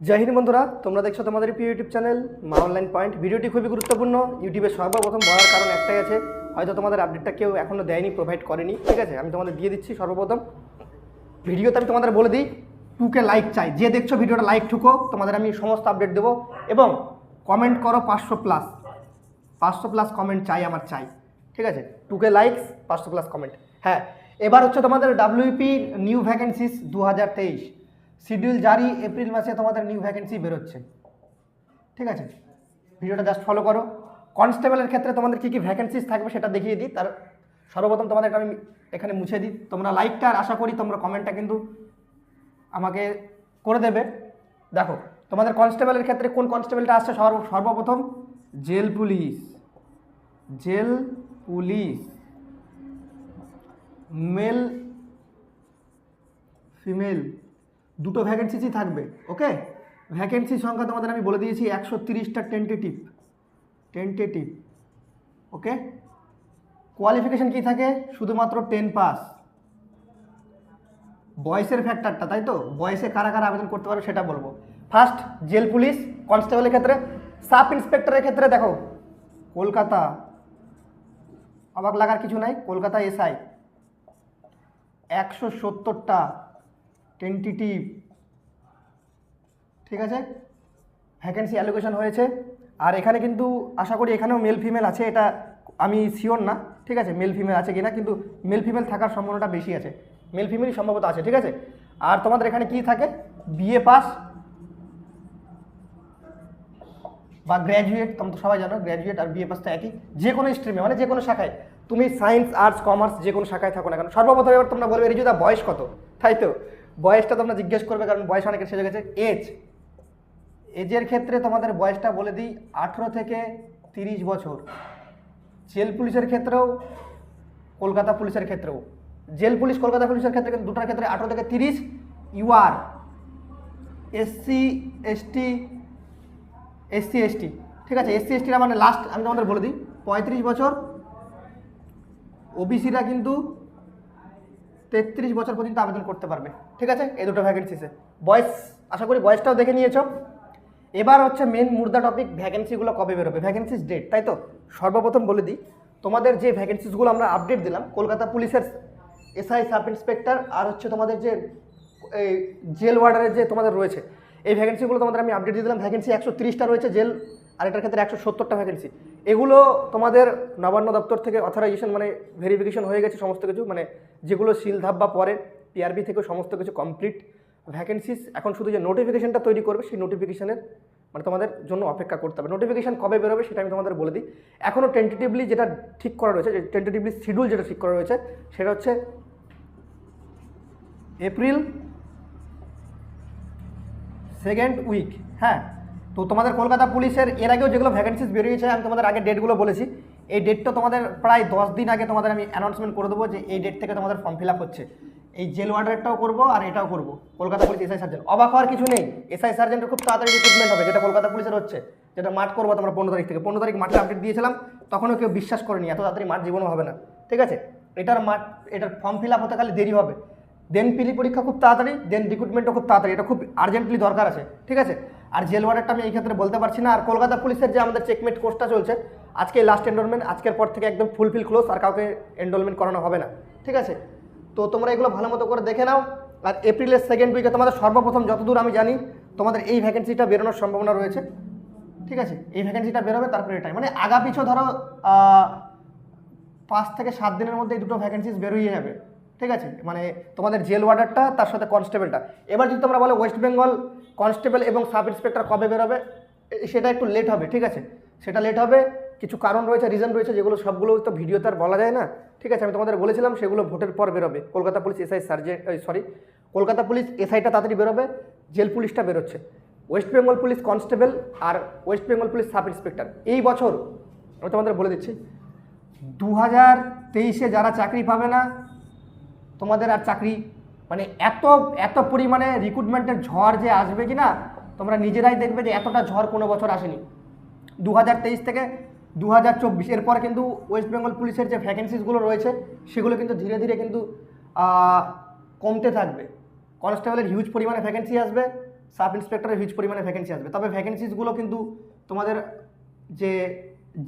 জয় হিন্দ বন্ধুরা, তোমরা দেখছ তোমাদের প্রিয় YouTube channel Maa online point ভিডিওটি খুবই গুরুত্বপূর্ণ। ইউটিউবে সর্বপ্রথম বলার কারণ একটাই আছে, হয়তো তোমাদের আপডেটটা কেউ এখনও দেয়নি প্রোভাইড করেনি। ঠিক আছে, আমি তোমাদের দিয়ে দিচ্ছি সর্বপ্রথম। ভিডিওতে আমি তোমাদের বলে দিই টুকে লাইক চাই। যে দেখছ ভিডিওটা লাইক ঠুকো, তোমাদের আমি সমস্ত আপডেট দেবো। এবং কমেন্ট করো পাঁচশো প্লাস পাঁচশো প্লাস কমেন্ট চাই আমার, চাই। ঠিক আছে টুকে লাইকস পাঁচশো প্লাস কমেন্ট হ্যাঁ এবার হচ্ছে তোমাদের ডাব্লিউপি নিউ ভ্যাকেন্সিস দু হাজার তেইশ। শিডিউল জারি, এপ্রিল মাসে তোমাদের নিউ ভ্যাকেন্সি বেরোচ্ছে। ঠিক আছে? ভিডিওটা জাস্ট ফলো করো। কনস্টেবলের ক্ষেত্রে তোমাদের কী কী ভ্যাকেন্সিস থাকবে সেটা দেখিয়ে দিই। তার সর্বপ্রথম তোমাদের আমি এখানে মুছে দিই। তোমরা লাইকটা আর আশা করি তোমরা কমেন্টটা কিন্তু আমাকে করে দেবে। দেখো, তোমাদের কনস্টেবলের ক্ষেত্রে কোন কনস্টেবলটা আসছে? সর্ব সর্বপ্রথম jail police. Jail police. Male female দুটো ভ্যাকেন্সিসই থাকবে ওকে ভ্যাকেন্সি সংখ্যা তোমাদের আমি বলে দিয়েছি, একশো তিরিশটা টেন্টেটিভ টেন্টেটিভ ওকে কোয়ালিফিকেশন কী থাকে? শুধুমাত্র টেন পাস বয়সের ফ্যাক্টরটা তাই তো? বয়সে কারা কারা আবেদন করতে পারবে সেটা বলব। ফার্স্ট জেল পুলিশ কনস্টেবলের ক্ষেত্রে, সাব ইন্সপেক্টরের ক্ষেত্রে দেখো, কলকাতা, অবাক লাগার কিছু নাই, কলকাতা এসআই একশো সত্তরটা টেন্টিটিভ ঠিক আছে? ভ্যাকেন্সি অ্যালোকেশন হয়েছে। আর এখানে কিন্তু আশা করি এখানেও মেল ফিমেল আছে, এটা আমি শিওর না। ঠিক আছে? মেল ফিমেল আছে কিনা, কিন্তু মেল ফিমেল থাকার সম্ভাবনাটা বেশি আছে। মেল ফিমেলই সম্ভবত আছে, ঠিক আছে? আর তোমাদের এখানে কি থাকে? বিএ পাস বা গ্র্যাজুয়েট তোমরা তো সবাই জানো গ্র্যাজুয়েট আর বিএ পাস তো একই। যে কোনো স্ট্রিমে মানে যে কোনো শাখায়। তুমি সায়েন্স আর্টস কমার্স যে কোনো শাখায় থাকো না কেন। সর্বপ্রথম এবার তোমরা বলবে, রিজুদা, বয়স কত? তাই তো? বয়সটা তোমরা জিজ্ঞেস করবে, কারণ বয়স অনেকের সেজে গেছে। এজ এজের ক্ষেত্রে তোমাদের বয়সটা বলে দিই, আঠেরো থেকে তিরিশ বছর। জেল পুলিশের ক্ষেত্রেও, কলকাতা পুলিশের ক্ষেত্রেও। জেল পুলিশ, কলকাতা পুলিশের ক্ষেত্রে কিন্তু দুটার ক্ষেত্রে আঠেরো থেকে তিরিশ। UR SC ST SC ST ঠিক আছে এসসি এসটিরা মানে লাস্ট আমি তোমাদের বলে দিই, পঁয়ত্রিশ বছর। ওবিসিরা কিন্তু তেত্রিশ বছর পর্যন্ত আবেদন করতে পারবে। ঠিক আছে? এই দুটো ভ্যাকেন্সিসে বয়স আশা করি বয়সটাও দেখে নিয়েছো। এবার হচ্ছে মেন মুর্দা টপিক ভ্যাকেন্সিগুলো কবে বেরোবে? ভ্যাকেন্সিস ডেট তাই তো? সর্বপ্রথম বলে দিই, তোমাদের যে ভ্যাকেন্সিসগুলো আমরা আপডেট দিলাম, কলকাতা পুলিশের এসআই সাব ইন্সপেক্টর আর হচ্ছে তোমাদের যে, এই জেল ওয়ার্ডারের যে তোমাদের রয়েছে, এই ভ্যাকেন্সিগুলো তোমাদের আমি আপডেট দিয়ে দিলাম। ভ্যাকেন্সি একশো তিরিশটা রয়েছে জেল আর এটার ক্ষেত্রে একশো সত্তরটা ভ্যাকেন্সি এগুলো তোমাদের নবান্ন দপ্তর থেকে অথরাইজেশন মানে ভেরিফিকেশন হয়ে গেছে, সমস্ত কিছু। মানে যেগুলো সিলধাপ বা পরে পিআরবি থেকে সমস্ত কিছু কমপ্লিট ভ্যাকেন্সিস এখন শুধু যে নোটিফিকেশনটা তৈরি করবে, সেই নোটিফিকেশনের মানে তোমাদের জন্য অপেক্ষা করতে হবে। নোটিফিকেশান কবে বেরোবে সেটা আমি তোমাদের বলে দিই। এখনও টেন্টেটিভলি যেটা ঠিক করা রয়েছে, যে টেন্টেটিভলি শিডিউল যেটা ঠিক করা রয়েছে, সেটা হচ্ছে এপ্রিল সেকেন্ড উইক হ্যাঁ তো তোমাদের কলকাতা পুলিশের এর আগেও যেগুলো ভ্যাকেন্সিস বেরিয়েছে, আমি তোমাদের আগে ডেটগুলো বলেছি। এই ডেটটা তোমাদের প্রায় দশ দিন আগে তোমাদের আমি অ্যানাউন্সমেন্ট করে দেবো যে এই ডেট থেকে তোমাদের ফর্ম ফিল আপ হচ্ছে। এই জেল ওয়ার্ডারটাও করব আর এটাও করব। Kolkata police SI sergeant. অবাক হওয়ার কিছু নেই। এসআই সার্জেন্টের খুব তাড়াতাড়ি রিক্রুটমেন্ট হবে, যেটা কলকাতা পুলিশের হচ্ছে। যেটা মাঠ করব তোমরা পনেরো তারিখ থেকে। পনেরো তারিখ মাঠে আপডেট দিয়েছিলাম, তখনও কেউ বিশ্বাস করেনি, এত তাড়াতাড়ি মাঠ জীবনও হবে না। ঠিক আছে? এটার মাঠ, এটার ফর্ম ফিল আপ হতে খালি দেরি হবে। দেন পিলি পরীক্ষা খুব তাড়াতাড়ি দেন রিক্রুটমেন্টও খুব তাড়াতাড়ি। এটা খুব আর্জেন্টলি দরকার আছে। ঠিক আছে? আর জেল ওয়ার্ডারটা আমি এই ক্ষেত্রে বলতে পারছি না। আর কলকাতা পুলিশের যে আমাদের চেকমেট কোর্সটা চলছে, আজকে লাস্ট এনরোলমেন্ট আজকের পর থেকে একদম ফুলফিল ক্লোজ আর কাউকে এনরোলমেন্ট করানো হবে না। ঠিক আছে? তো তোমরা এগুলো ভালো মতো করে দেখে নাও। আর এপ্রিলের সেকেন্ড উইকে তোমাদের সর্বপ্রথম যতদূর আমি জানি, তোমাদের এই ভ্যাকেন্সিটা বেরোনোর সম্ভাবনা রয়েছে। ঠিক আছে? এই ভ্যাকেন্সিটা বেরোবে তারপরে এটাই মানে আগা পিছু ধরো পাঁচ থেকে সাত দিনের মধ্যে এই দুটো ভ্যাকেন্সিস বেরোয় যাবে। ঠিক আছে? মানে তোমাদের জেল ওয়ার্ডারটা তার সাথে কনস্টেবলটা এবার যদি তোমরা বলো ওয়েস্ট বেঙ্গল কনস্টেবল এবং সাব ইন্সপেক্টর কবে বেরোবে সেটা একটু লেট হবে। ঠিক আছে? সেটা লেট হবে। কিছু কারণ রয়েছে রিজন রয়েছে যেগুলো সবগুলো তো ভিডিওতে আর বলা যায় না। ঠিক আছে, আমি তোমাদের বলেছিলাম সেগুলো ভোটের পর বেরোবে। Kolkata police SI sergeant sorry Kolkata police এসআইটা তাড়াতাড়ি বেরোবে, জেল পুলিশটা বেরোচ্ছে। ওয়েস্ট বেঙ্গল পুলিশ কনস্টেবল আর west Bengal police sub inspector এই বছর আমি তোমাদের বলে দিচ্ছি দু হাজার তেইশে যারা চাকরি পাবে না, তোমাদের আর চাকরি মানে এত এত পরিমাণে রিক্রুটমেন্টের ঝড় যে আসবে কি না তোমরা নিজেরাই দেখবে যে এতটা ঝড় কোনো বছর আসেনি। দু হাজার তেইশ থেকে দু হাজার চব্বিশ। এরপর কিন্তু ওয়েস্ট বেঙ্গল পুলিশের যে ভ্যাকেন্সিসগুলো রয়েছে, সেগুলো কিন্তু ধীরে ধীরে কিন্তু কমতে থাকবে। কনস্টেবলের হিউজ পরিমাণে ভ্যাকেন্সি আসবে সাব ইন্সপেক্টরের হিউজ পরিমাণে ভ্যাকেন্সি আসবে। তবে ভ্যাকেন্সিসগুলো কিন্তু তোমাদের যে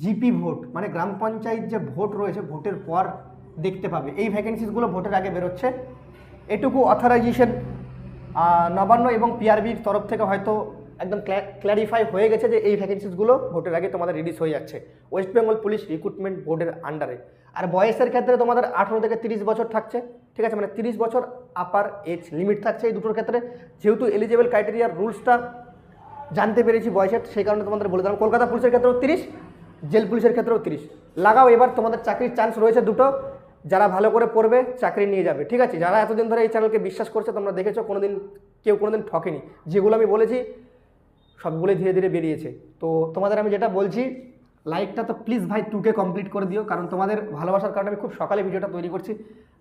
জিপি ভোট মানে গ্রাম পঞ্চায়েত যে ভোট রয়েছে ভোটের পর দেখতে পাবে। এই ভ্যাকেন্সিসগুলো ভোটের আগে বেরোচ্ছে। এটুকু অথরাইজেশন নবান্ন এবং পিআরবির তরফ থেকে হয়তো একদম ক্ল্যারিফাই হয়ে গেছে যে এই ভ্যাকেন্সিসগুলো ভোটের আগে তোমাদের রিলিজ হয়ে যাচ্ছে। ওয়েস্ট বেঙ্গল পুলিশ রিক্রুটমেন্ট বোর্ডের আন্ডারে আর বয়সের ক্ষেত্রে তোমাদের আঠেরো থেকে তিরিশ বছর থাকছে, ঠিক আছে? মানে তিরিশ বছর আপার এজ লিমিট থাকছে এই দুটোর ক্ষেত্রে। যেহেতু এলিজেবল ক্রাইটেরিয়ার রুলসটা জানতে পেরেছি বয়সের, সেই কারণে তোমাদের বলে দিলাম। কলকাতা পুলিশের ক্ষেত্রেও তিরিশ, জেল পুলিশের ক্ষেত্রেও তিরিশ। লাগাও এবার তোমাদের চাকরির চান্স রয়েছে দুটো। যারা ভালো করে পড়বে, চাকরি নিয়ে যাবে, ঠিক আছে? যারা এতদিন ধরে এই চ্যানেলকে বিশ্বাস করছে, তোমরা দেখেছ, কোনোদিন কেউ কোনোদিন ঠকেনি। যেগুলো আমি বলেছি সবগুলোই ধীরে ধীরে বেরিয়েছে। তো তোমাদের আমি যেটা বলছি লাইকটা তো প্লিজ ভাই টুকে কমপ্লিট করে দিও, কারণ তোমাদের ভালোবাসার কারণে আমি খুব সকালে ভিডিওটা তৈরি করছি।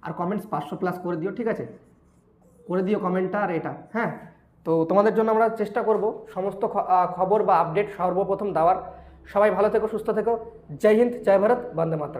আর কমেন্টস পাঁচশো প্লাস করে দিও, ঠিক আছে? করে দিও কমেন্টটা আর এটা হ্যাঁ? তো তোমাদের জন্য আমরা চেষ্টা করব, সমস্ত খবর বা আপডেট সর্বপ্রথম দেওয়ার। সবাই ভালো থেকো, সুস্থ থেকো। জয় হিন্দ, জয় ভারত, বন্দে মাতরম।